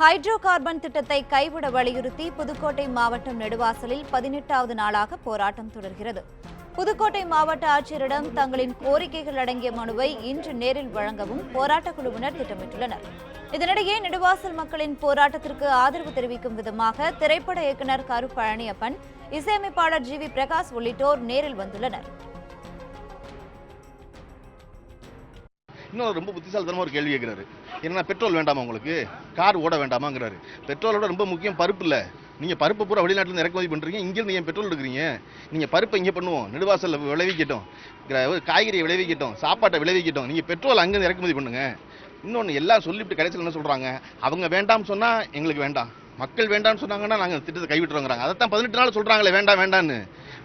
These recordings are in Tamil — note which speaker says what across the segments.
Speaker 1: ஹைட்ரோ கார்பன் திட்டத்தை கைவிட வலியுறுத்தி புதுக்கோட்டை மாவட்டம் நெடுவாசலில் பதினெட்டாவது நாளாக போராட்டம் தொடர்கிறது. புதுக்கோட்டை மாவட்ட ஆட்சியரிடம் தங்களின் கோரிக்கைகள் அடங்கிய மனுவை இன்று நேரில் வழங்கவும் போராட்டக் குழுவினர் திட்டமிட்டுள்ளனர். இதனிடையே நெடுவாசல் மக்களின் போராட்டத்திற்கு ஆதரவு தெரிவிக்கும் விதமாக திரைப்பட இயக்குனர் கரு பழனியப்பன் இசையமைப்பாளர் ஜி வி பிரகாஷ் உள்ளிட்டோர் நேரில் வந்துள்ளனர்.
Speaker 2: இன்னும் ரொம்ப புத்திசாலித்தனமாக ஒரு கேள்வி கேட்குறாரு என்னன்னா பெட்ரோல் வேண்டாமா உங்களுக்கு? கார் ஓட வேண்டாமாங்கிறாரு. பெட்ரோலோட ரொம்ப முக்கியம் பருப்பு இல்லை. நீங்கள் பருப்பு பூரா வெளிநாட்டில் இறக்குமதி பண்ணுறீங்க இங்கேருந்து நீங்கள் பெட்ரோல் எடுக்கிறீங்க? நீங்கள் பருப்பை இங்கே பண்ணுவோம் நெடுவாசலில் விளைவிக்கட்டும். காய்கறியை விளைவிக்கட்டும் சாப்பாட்டை விளைவிக்கட்டும். நீங்கள் பெட்ரோல் அங்கேருந்து இறக்குமதி பண்ணுங்கள் இன்னொன்று எல்லாம் சொல்லிவிட்டு கடைசியில் என்ன சொல்கிறாங்க அவங்க வேண்டாம்னு சொன்னால் எங்களுக்கு வேண்டாம். மக்கள் வேண்டாம்னு சொன்னாங்கன்னா நாங்கள் திட்டத்தை கைவிட்டுறோங்கிறாங்க. அதைத்தான் பதினெட்டு நாள் சொல்கிறாங்களே வேண்டாம் வேண்டான்னு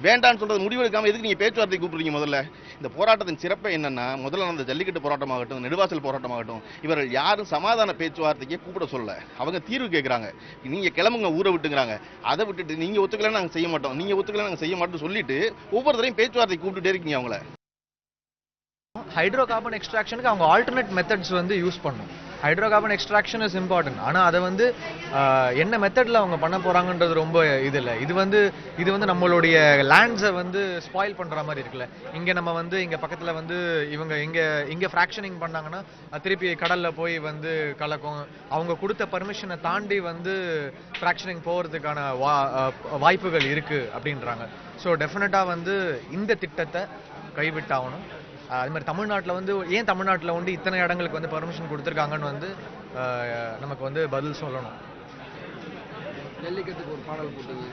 Speaker 2: வேண்டாம்னு சொல்றது முடிவு எடுக்காமல் எதுக்கு நீங்க பேச்சுவார்த்தை கூப்பிடுறீங்க முதல்ல? இந்த போராட்டத்தின் சிறப்பு என்னன்னா முதல்ல அந்த ஜல்லிக்கட்டு போராட்டமாகட்டும் நெடுவாசல் போராட்டமாகட்டும் இவர்கள் யாரும் சமாதான பேச்சுவார்த்தைக்கே கூப்பிட சொல்ல அவங்க தீர்வு கேட்குறாங்க நீங்க கிளம்புங்க ஊரை விட்டுங்கிறாங்க. அதை விட்டுட்டு நீங்க ஒத்துக்கல நாங்க செய்ய மாட்டோம். நீங்க ஒத்துக்கல நாங்க செய்ய மாட்டோம் சொல்லிட்டு ஒவ்வொரு தடையும் பேச்சுவார்த்தை கூப்பிட்டுட்டே இருக்கீங்க அவங்கள.
Speaker 3: ஹைட்ரோ கார்பன் எக்ஸ்ட்ராக்ஷனுக்கு அவங்க ஆல்டர்னேட் மெத்தட்ஸ் வந்து யூஸ் பண்ணும். Hydro carbon extraction is important ஆனால் அதை வந்து என்ன மெத்தடில் அவங்க பண்ண போகிறாங்கன்றது ரொம்ப இது இல்லை இது வந்து இது வந்து நம்மளுடைய லேண்ட்ஸை வந்து ஸ்பாயில் பண்ணுற மாதிரி இருக்குல்ல. இங்கே நம்ம வந்து இங்கே பக்கத்தில் வந்து இவங்க இங்கே இங்கே ஃப்ராக்ஷனிங் பண்ணாங்கன்னா திருப்பி கடலில் போய் வந்து கலக்கும். அவங்க கொடுத்த பர்மிஷனை தாண்டி வந்து ஃப்ராக்ஷனிங் போகிறதுக்கான வா வாய்ப்புகள் இருக்குது அப்படின்றாங்க. ஸோ டெஃபினட்டாக வந்து இந்த திட்டத்தை கைவிட்டாகணும். அது மாதிரி தமிழ்நாட்டில் வந்து ஏன் தமிழ்நாட்டில் வந்து இத்தனை இடங்களுக்கு வந்து பர்மிஷன் கொடுத்துருக்காங்கன்னு வந்து நமக்கு வந்து பதில் சொல்லணும்.
Speaker 4: ஜல்லிக்கட்டுக்கு ஒரு பாடல் போட்டது.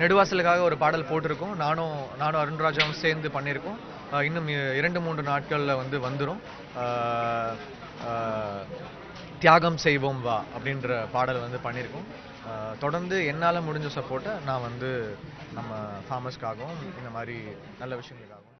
Speaker 3: நெடுவாசலுக்காக ஒரு பாடல் போட்டிருக்கோம். நானும் நானும் அருண்ராஜாவும் சேர்ந்து பண்ணியிருக்கோம். இன்னும் இரண்டு மூன்று நாட்களில் வந்து வந்துடும் தியாகம் செய்வோம் வா அப்படின்ற பாடல் வந்து பண்ணியிருக்கோம். தொடர்ந்து என்னால் முடிஞ்ச சப்போர்ட்டை நான் வந்து நம்ம ஃபார்மர்ஸ்க்காகவும் இந்த மாதிரி நல்ல விஷயங்களுக்காகவும்.